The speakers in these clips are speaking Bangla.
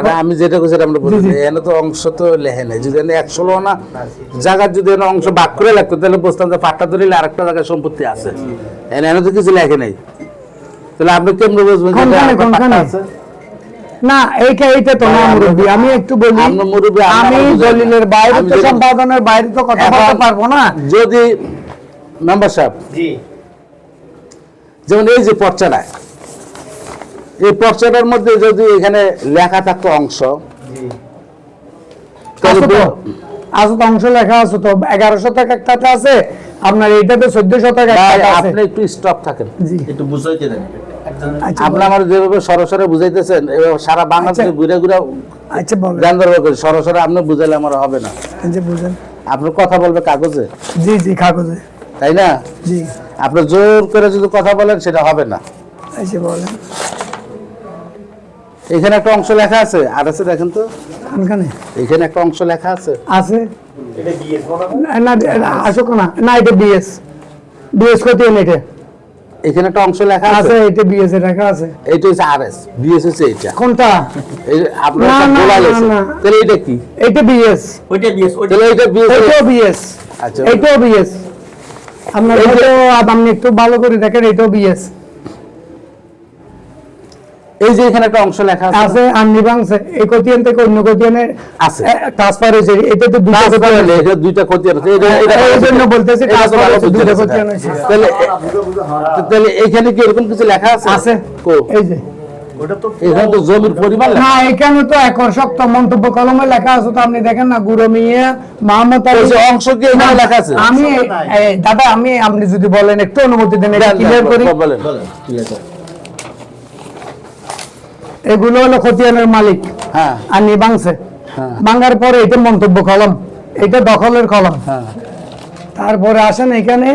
আরে আমি যেটা কইছি আমরা বলি এখানে তো অংশ তো লেখে নাই। যদি এখানে একশো লো না জায়গার যদি এখানে অংশ ভাগ করে লাগতো তাহলে বুঝতাম যে পাট্টা ধরিলে আরেকটা জায়গায় সম্পত্তি আছে। এখানে এখানে তো কিছু লেখে নাই। তাহলে আপনি কেমনে বুঝবেন আছে? না এইটা এইটা তো না মুরব্বী আমি একটু বলি। আমরা মুরব্বি, আমরা আমি দলিলের বাইরে তো সম্পাদনের বাইরে তো কথা বলতে পারব না। যদি মেম্বার সাহেব। জি। যেমন এই যে পর্চাটা এই পর্চাটার মধ্যে যদি এখানে লেখা থাকতো অংশ আছে তো। অংশ লেখা আছে তো। এগারো শতক একটাতে আছে আপনার এইটাতে চোদ্দ শতক আপনি একটু স্টপ থাকেন। একটু বুঝাইতে দেন। আচ্ছা আপনি আমার যেভাবে সরাসরি বুঝাইতেছেন সারা বাংলাদেশে আচ্ছা। ঘুরে ঘুরে আচ্ছা জ্ঞান দরবার সরাসরি আপনি বুঝাইলে আমার হবে না। বুঝেন। আপনার কথা বলবে কাগজে? জি জি কাগজে। তাই না? জি। আপনি জোর করে যদি কথা বলেন সেটা হবে না। আচ্ছা বলেন। এখানে একটা অংশ লেখা আছে। আর আছে দেখেন তো। কোনখানে এখানে একটা অংশ লেখা আছে। আছে? এটা না না আসুক না না এটা বিএস বিএস কত এটা? এখানে একটা অংশ লেখা আছে। আছে এটা বিএস এর রাখা আছে। এইটা হচ্ছে আর এস বিএস হচ্ছে এইটা কোনটা? আপনার না, না, তাহলে এটা কি? এটা বিএস ওইটা বিয়ে ওইটা তাহলে এইটা বিএস এটাও বিএস আচ্ছা। এটাও বিএস আপনার এই আপনি একটু ভালো করে দেখেন এটাও বিএস এই যে এখানে একটা অংশ লেখা আছে। আছে আর নিবাংশে এই কোতিয়ান থেকে অন্য আছে। ট্রান্সফার হয়েছে এটা তো দুটো এটা দুইটা আছে এই জন্য বলতেছি ট্রান্সফার হয়েছে দুটো। কোতিয়ান হয়েছে। তাহলে তাহলে এখানে কি এরকম কিছু লেখা আছে? আছে। কো। এই যে। তো এখানে তো জমির পরিমাণ না এখানে তো একর শক্ত মন্তব্য কলমে লেখা আছে তো আপনি দেখেন না গুরু মিয়া মোহাম্মদ আলী। অংশ কি এখানে লেখা আছে? আমি দাদা আমি আপনি যদি বলেন একটু অনুমতি দেন এটা ক্লিয়ার করি। বলেন বলেন। ঠিক আছে এগুলো হলো খতিয়ানের মালিক। হ্যাঁ। আর নিবাংশে হ্যাঁ। ভাঙার পরে এটা মন্তব্য কলম। এটা দখলের কলম। হ্যাঁ। তারপরে আসেন এখানে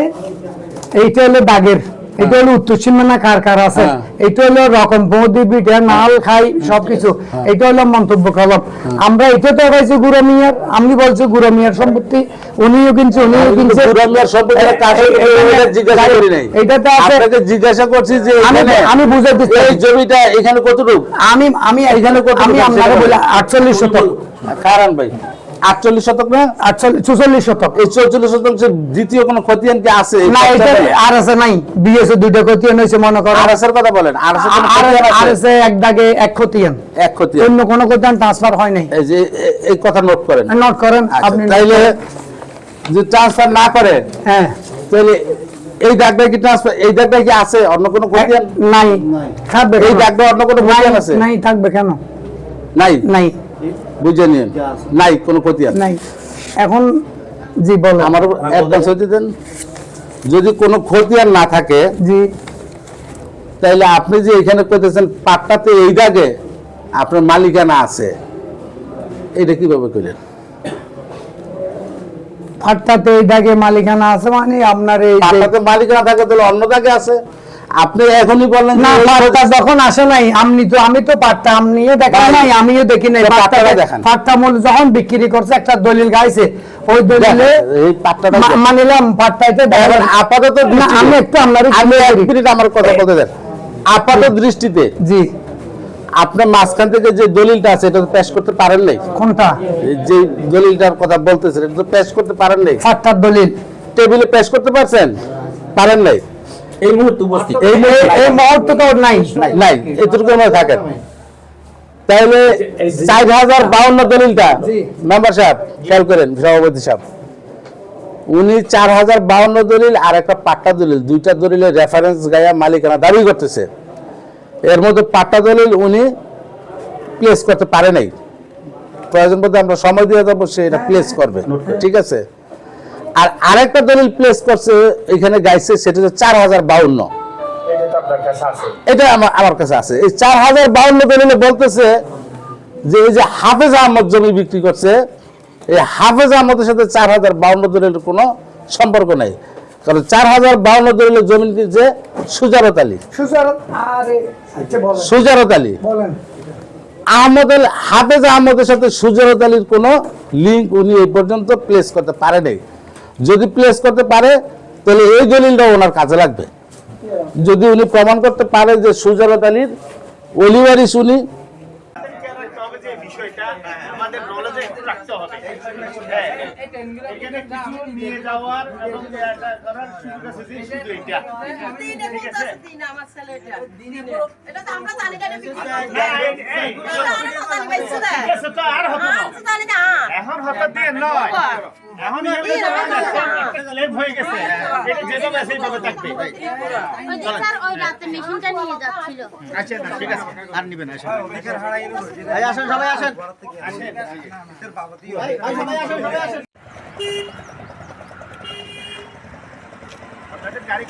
এইটা হলো দাগের। এটা হলো উত্তর সীমানা কার কার আছে? হ্যাঁ। এটা হলো রকম বৌদি পিঠা নাল খাই সবকিছু। এটা হলো মন্তব্য কলম। আমরা এটা তো পাইছি গুরু মিয়ার। আমি বলছি গুরু মিয়ার সম্পত্তি। উনিও কিনছে উনিও কিনছে। এই- এই- এটা জিজ্ঞাসা করি নাই। এইটাতে আছে আপনাকে জিজ্ঞাসা করছি যে আমি আমি বুঝাতে এই জমিটা এখানে কতটুকু? আমি আমি এখানে কত আমি আপনাকে বলি আটচল্লিশ শতক। কারণ ভাই। আটচল্লিশ শতক না? আটচল্লিশ চুচল্লিশ শতক। এই চৌচল্লিশ শতক যে দ্বিতীয় কোনো খতিয়ান কি আছে? না এটা আর আছে নাই। বিএসএ দুইটা খতিয়ান হয়েছে মনে করো। আর এর কথা বলেন আর আর আছে? এক দাগে এক খতিয়ান এক খতিয়ান অন্য কোনো খতিয়ান ট্রান্সফার হয় নাই। এই যে এই কথা নোট করেন। নোট করেন আচ্ছা, আপনি তাইলে যে ট্রান্সফার না করে হ্যাঁ। তাহলে এই দাগটা কি ট্রান্সফার এই দাগটা কি আছে? অন্য কোনো খতিয়ান নাই। থাকবে এই দাগটা অন্য কোনো খতিয়ান আছে? নাই থাকবে কেন? নাই? নাই। বুঝে নিন নাই কোনো খতিয়ান নাই। এখন জি বলেন। আমার অ্যাডভান্স হতে দেন। যদি কোনো খতিয়ান না থাকে জি। তাইলে আপনি যে এখানে করতেছেন পাটটাতে এই দাগে আপনার মালিকানা আছে এটা কীভাবে করলেন ফাটটাতে এই দাগে মালিকানা আছে মানে আপনার এই পাটটাতে মালিকানা থাকে তাহলে অন্য দাগে আছে? আপনি এখনই বললেন না পাট্টা যখন আসে নাই আপনি তো আমি তো পাট্টা আপনিও দেখেন। ভাই, নাই আমিও দেখি নাই। পাট্টা দেখান। পাট্টা মূল যখন বিক্রি করছে একটা দলিল গাইছে। ওই দলিলে এই পাট্টাটা মা- মানিলাম পাট্টাইতে এখন আপাতত আমি একটু আপনার আমি এক মিনিট আমার কথা বলতে দেন। আপাতত দৃষ্টিতে জি। আপনার মাঝখান থেকে যে দলিলটা আছে এটা তো পেশ করতে পারেন নাই। কোনটা? যে দলিলটার কথা বলতেছেন এটা তো পেশ করতে পারেন নাই। পাট্টার দলিল। টেবিলে পেশ করতে পারছেন? পারেন নাই। এই মুহূর্তে উপস্থিত। এই এই মুহূর্তে- তো নাই। নাই এতটুকু মধ্যে থাকেন। তাহলে চার হাজার বাউন্ন দলিলটা জি। মেম্বার সাহেব খেয়াল করেন সভাপতি সাহেব। উনি চার হাজার বাউন্ন দলিল আর একটা পাট্টা দলিল দুইটা দলিলের রেফারেন্স গায়া মালিকানা দাবি করতেছে। এর মধ্যে পাট্টা দলিল উনি প্লেস করতে পারে নাই। প্রয়োজন বোধে আমরা সময় দিয়ে দেবো সে এটা প্লেস করবে। ঠিক আছে? আর আরেকটা দলিল প্লেস করছে এখানে গাইছে সেটা হচ্ছে চার হাজার বাউন্ন। এটা তো আপনার কাছে আছে। এটা আমার আমার কাছে আছে। এই চার হাজার বাউন্ন দলিলে বলতেছে যে এই যে হাফেজ আহমদ জমি বিক্রি করছে এই হাফেজ আহমদের সাথে চার হাজার বাউন্ন দলিলের কোনো সম্পর্ক নাই। কারণ চার হাজার বাউন্ন দলিলের জমি যে সুজারত আলী। আরে আচ্ছা সুজারত আলী। আহমদ আলী হাফেজ আহমদের সাথে সুজারত আলীর কোনো লিঙ্ক উনি এই পর্যন্ত প্লেস করতে পারে নাই যদি প্লেস করতে পারে তাহলে এই দলিলটা ওনার কাজে লাগবে যদি উনি প্রমাণ করতে পারে যে সুজারত আলীর অলিবারিস উনি বিষয়টা আমাদের নলেজে একটু রাখতে হবে হ্যাঁ এখানে কিছু নিয়ে যাওয়ার এবং এটা করার সুযোগ আছে যে শুধু এটা আমার এটা তো আমরা জানি না, ঠিক আছে তো আর হবে না। আর তো জানি না। এখন হঠাৎ দিয়ে নয়। এখন লেট হয়ে গেছে এটা যেভাবে আছে সেইভাবে থাকবে। স্যার ওই রাতে মেশিনটা নিয়ে যাচ্ছিল। আচ্ছা না, ঠিক আছে। আর নিবেন আসেন। এই আসেন সবাই আসেন। আসেন। সবাই আসেন সবাই আসেন। গাড়ি